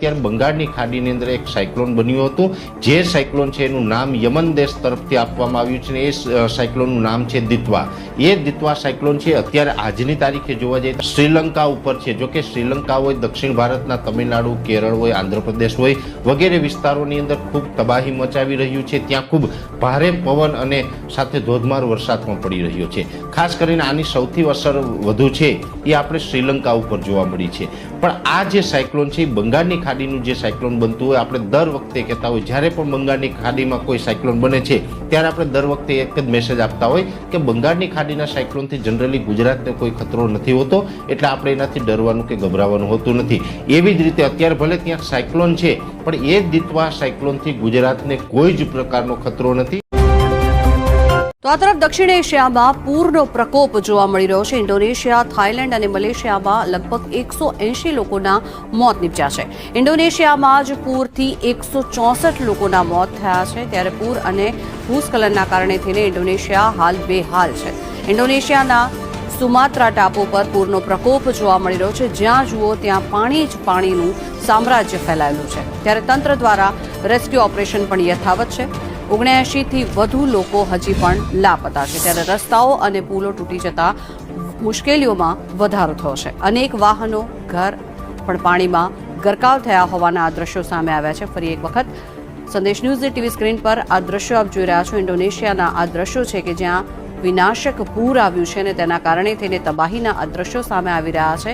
ત્યારે બંગાળની ખાડીની અંદર એક સાયક્લોન બન્યું હતું. જે સાયક્લોન છે એનું નામ યમન દેશ તરફથી આપવામાં આવ્યું છે એ સાયક્લોનનું નામ છે દિત્વા. એ દિત્વા સાયક્લોન છે. અત્યારે આજની તારીખે જોવા જઈએ શ્રીલંકા ઉપર છે. જોકે શ્રીલંકા હોય, દક્ષિણ ભારતના તમિલનાડુ, કેરળ હોય, આંધ્રપ્રદેશ હોય, વગેરે વિસ્તારોની અંદર ખૂબ તબાહી મચાવી રહ્યું છે. ત્યાં ખૂબ ભારે પવન અને સાથે ધોધમાર વરસાદ પણ પડી રહ્યો છે. ખાસ કરીને આની સૌથી અસર વધુ છે એ આપણે શ્રીલંકા ઉપર જોવા મળી છે. પણ આ જે સાયક્લોન છે બંગાળની ખાડીનું જે સાયક્લોન બનતું હોય, આપણે દર વખતે કહેતા હોય, જ્યારે પણ બંગાળની ખાડીમાં કોઈ સાયક્લોન બને છે, ત્યારે આપણે દર વખતે એક જ મેસેજ આપતા હોય કે બંગાળની ખાડીના સાયક્લોનથી જનરલી ગુજરાતને કોઈ ખતરો નથી હોતો, એટલે આપણે એનાથી ડરવાનું કે ગભરાવાનું હોતું નથી. એવી જ રીતે અત્યારે ભલે ત્યાં સાયક્લોન છે, પણ એ દિત્વા સાયક્લોનથી ગુજરાતને કોઈ જ પ્રકારનો ખતરો નથી તો આ તરફ દક્ષિણ એશિયામાં પૂરનો પ્રકોપ જોવા મળી રહ્યો છે. ઇન્ડોનેશિયા, થાઇલેન્ડ અને મલેશિયામાં લગભગ એકસો એંશી લોકોના મોત નીપજ્યા છે. ઇન્ડોનેશિયામાં જ પૂરથી એકસો ચોસઠ લોકોના મોત થયા છે. ત્યારે પૂર અને ભૂસ્ખલનના કારણે થઈને ઇન્ડોનેશિયા હાલ બેહાલ છે. ઇન્ડોનેશિયાના સુમાત્રા ટાપુ પર પૂરનો પ્રકોપ જોવા મળી રહ્યો છે. જ્યાં જુઓ ત્યાં પાણી જ પાણીનું સામ્રાજ્ય ફેલાયેલું છે. ત્યારે તંત્ર દ્વારા રેસ્ક્યુ ઓપરેશન પણ યથાવત છે. ઓગણ્યાએંશી થી વધુ લોકો હજી પણ લાપતા છે. ત્યારે રસ્તાઓ અને પુલો તૂટી જતા મુશ્કેલીઓમાં વધારો થયો છે. અનેક વાહનો, ઘર પણ પાણીમાં ગરકાવ થયા હોવાના આ દ્રશ્યો સામે આવ્યા છે. ફરી એક વખત સંદેશ ન્યૂઝની ટીવી સ્ક્રીન પર આ દ્રશ્યો આપ જોઈ રહ્યા છો. ઇન્ડોનેશિયાના આ દ્રશ્યો છે કે જ્યાં વિનાશક પૂર આવ્યું છે અને તેના કારણે થઈને તબાહીના આ દ્રશ્યો સામે આવી રહ્યા છે.